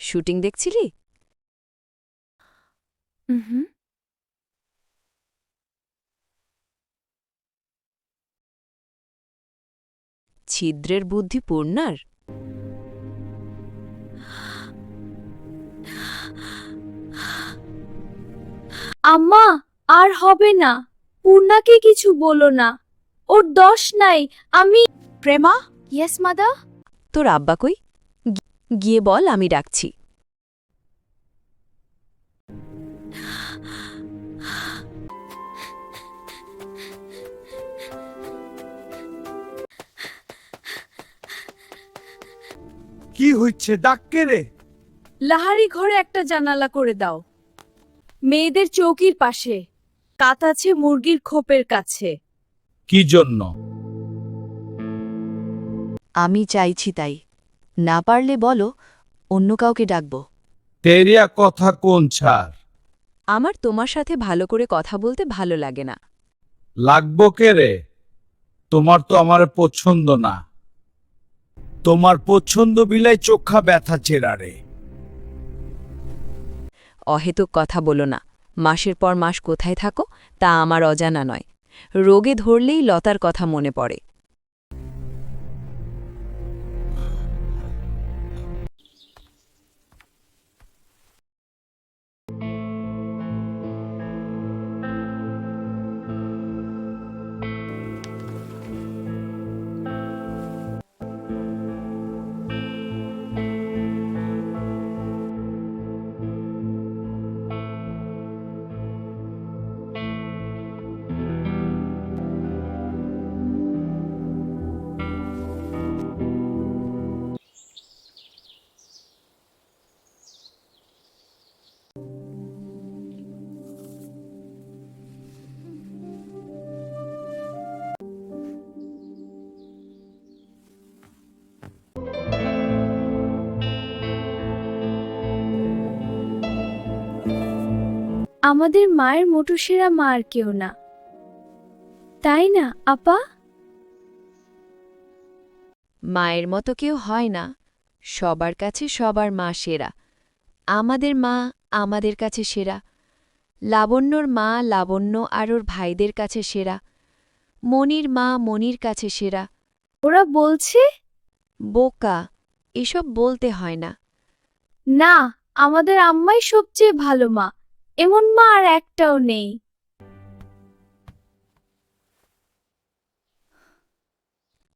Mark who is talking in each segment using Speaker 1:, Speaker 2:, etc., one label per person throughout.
Speaker 1: Shooting দেখছিলি?
Speaker 2: হুম
Speaker 1: ছিদ্রের বুদ্ধি পূর্ণার?
Speaker 2: আম্মা আর হবে না। পূর্ণাকে কিছু বলো না। ওর দশ নাই আমি
Speaker 1: প্রেমা?
Speaker 2: ইয়েস মাদা
Speaker 1: তোর আব্বা কই? গিয়ে বল আমি ডাকছি।
Speaker 3: কি হচ্ছে ডাক্কে রে?
Speaker 2: লাহারি ঘরে একটা জানালা করে দাও। মেয়েদের চৌকির পাশে। কাত আছে মুরগির খোপের কাছে।
Speaker 3: কি জন্য?
Speaker 1: আমি চাইছি তাই। না পারলে বলো অন্য কাউকে ডাকবো।
Speaker 3: তেরিয়া কথা কোন ছাড়?
Speaker 1: আমার তোমার সাথে ভালো করে কথা বলতে ভালো লাগে না।
Speaker 3: লাগবো কে রে? তোমার তো আমার পছন্দ না। তোমার পছন্দ বিলাই চোখা ব্যথা চেরা রে
Speaker 1: অহেতুক কথা বলো না, মাসের পর মাস কোথায় থাকো তা আমার অজানা নয়। রোগে ধরলেই লতার কথা মনে পড়ে।
Speaker 2: আমাদের মায়ের মোটুসেরা মা আর কেউ না। তাই না আপা?
Speaker 1: মায়ের মতো কেউ হয় না। সবার কাছে সবার মা সেরা। আমাদের মা আমাদের কাছে সেরা। লাবণ্যর মা লাবণ্য আর ওর ভাইদের কাছে সেরা। মনির মা মনির কাছে সেরা।
Speaker 2: ওরা বলছে?
Speaker 1: বোকা এসব বলতে হয় না।
Speaker 2: না আমাদের আম্মাই সবচেয়ে ভালো মা। এমন মা আর একটাও নেই।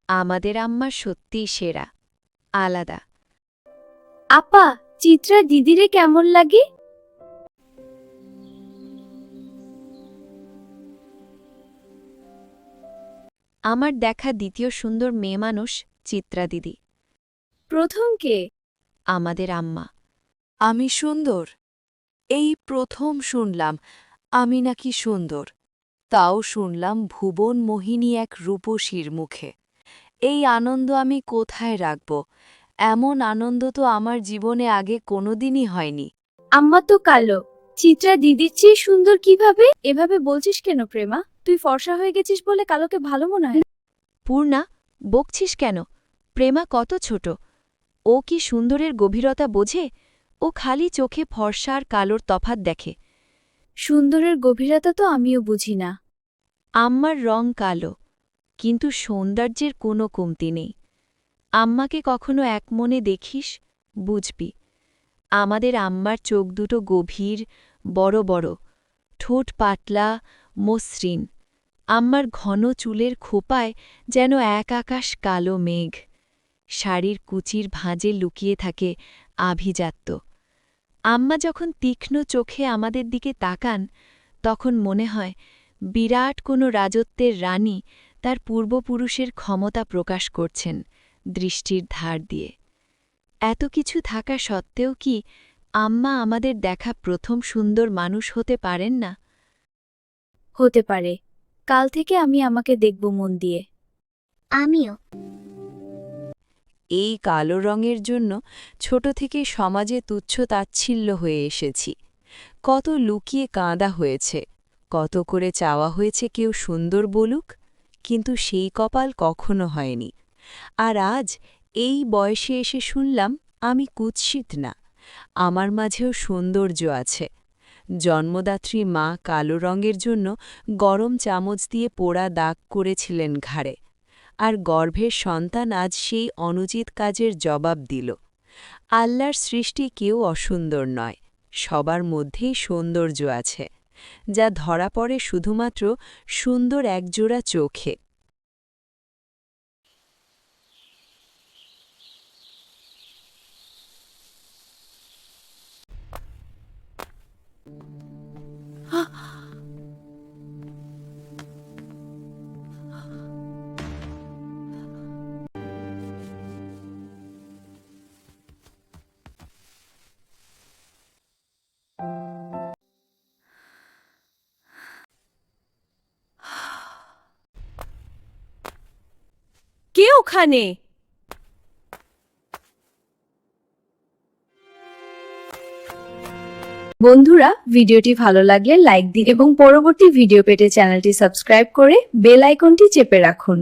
Speaker 1: আমাদের আম্মা সত্যিই সেরা আলাদা।
Speaker 2: আপা চিত্রা দিদিরে কেমন লাগে?
Speaker 1: আমার দেখা দ্বিতীয় সুন্দর মেয়ে মানুষ চিত্রা দিদি।
Speaker 2: প্রথম কে?
Speaker 1: আমাদের আম্মা। আমি সুন্দর। এই প্রথম শুনলাম আমি নাকি সুন্দর। তাও শুনলাম ভুবন মোহিনী এক রূপসীর মুখে। এই আনন্দ আমি কোথায় রাখব? এমন আনন্দ তো আমার জীবনে আগে কোনোদিনই হয়নি।
Speaker 2: আম্মা তো কালো। চিত্রা দিদির চেয়ে সুন্দর কীভাবে? এভাবে বলছিস কেন প্রেমা? তুই ফর্সা হয়ে গেছিস বলে কালোকে ভালো মনে হয়
Speaker 1: পূর্ণা বকছিস কেন? প্রেমা কত ছোট। ও কি সুন্দরের গভীরতা বোঝে? ও খালি চোখে ফর্সা আর কালোর তফাত দেখে।
Speaker 2: সুন্দরের গভীরতা তো আমিও বুঝি না।
Speaker 1: আম্মার রং কালো কিন্তু সৌন্দর্যের কোনো কমতি নেই। আম্মাকে কখনো এক মনে দেখিস বুঝবি। আমাদের আম্মার চোখ দুটো গভীর বড় বড় ঠোঁট পাতলা মসৃণ। আম্মার ঘন চুলের খোপায় যেন এক আকাশ কালো মেঘ। শাড়ির কুচির ভাঁজে লুকিয়ে থাকে আভিজাত্য। আম্মা যখন তীক্ষ্ণ চোখে আমাদের দিকে তাকান তখন মনে হয় বিরাট কোনো রাজত্বের রানী তার পূর্বপুরুষের ক্ষমতা প্রকাশ করছেন দৃষ্টির ধার দিয়ে। এত কিছু থাকা সত্ত্বেও কি আম্মা আমাদের দেখা প্রথম সুন্দর মানুষ হতে পারেন না?
Speaker 2: হতে পারে। কাল থেকে আমি আমাকে দেখব মন দিয়ে।
Speaker 4: আমিও।
Speaker 1: এই কালো রঙের জন্য ছোট থেকে সমাজে তুচ্ছ তাচ্ছিল্য হয়ে এসেছি। কত লুকিয়ে কাঁদা হয়েছে, কত করে চাওয়া হয়েছে কেউ সুন্দর বলুক, কিন্তু সেই কপাল কখনো হয়নি। আর আজ এই বয়সে এসে শুনলাম আমি কুৎসিত না, আমার মাঝেও সৌন্দর্য আছে। জন্মদাত্রী মা কালো রঙের জন্য গরম চামচ দিয়ে পোড়া দাগ করেছিলেন ঘাড়ে। আর গর্ভের সন্তান আজ সেই অনুচিত কাজের জবাব দিল। আল্লাহর সৃষ্টি কেউ অসুন্দর নয়, সবার মধ্যেই সৌন্দর্য আছে, যা ধরা পড়ে শুধুমাত্র সুন্দর একজোড়া চোখে।
Speaker 2: ওখানে বন্ধুরা, ভিডিওটি ভালো লাগলে লাইক দিন এবং পরবর্তী ভিডিও পেতে চ্যানেলটি সাবস্ক্রাইব করে বেল আইকনটি চেপে রাখুন।